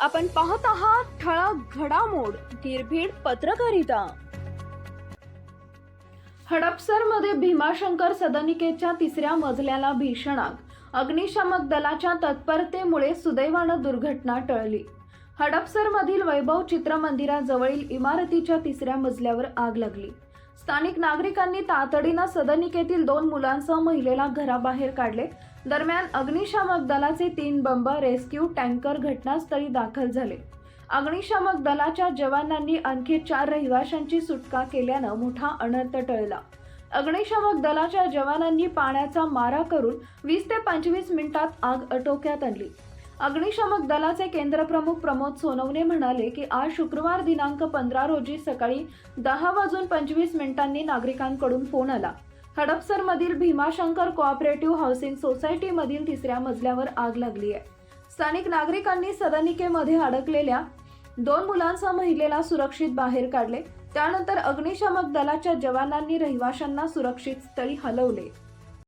आपण पाहत आहात ठळक घडामोड निर्भीड पत्रकारिता. हडपसरमध्ये भीमाशंकर सदनिकेच्या तिसऱ्या मजल्याला भीषण आग. अग्निशामक दलाच्या तत्परतेमुळे सुदैवानं दुर्घटना टळली. हडपसरमधील वैभव चित्रमंदिराजवळील इमारतीच्या तिसऱ्या मजल्यावर आग लागली. स्थानिक नागरिकांनी तातडीनं सदनिकेतील दोन मुलांसह महिलेला घराबाहेर काढले. दरम्यान अग्निशामक दलाचे तीन बंब रेस्क्यू टँकर घटनास्थळी दाखल झाले. अग्निशामक दलाच्या जवानांनी आणखी चार रहिवाशांची सुटका केल्यानं मोठा अनर्थ टळला. अग्निशामक दलाच्या जवानांनी पाण्याचा मारा करून वीस ते पंचवीस मिनिटात आग आटोक्यात आणली. अग्निशामक दलाचे केंद्रप्रमुख प्रमोद सोनवणे म्हणाले की आज शुक्रवार दिनांक पंधरा रोजी सकाळी दहा वाजून पंचवीस मिनिटांनी नागरिकांकडून फोन आला. हडपसरमधील भीमाशंकर कोऑपरेटिव्ह हाऊसिंग सोसायटीमधील तिसऱ्या मजल्यावर आग लागली आहे. स्थानिक नागरिकांनी सदनिकेमध्ये अडकलेल्या दोन मुलांसह महिलेला सुरक्षित बाहेर काढले. त्यानंतर अग्निशामक दलाच्या जवानांनी रहिवाशांना सुरक्षित स्थळी हलवले.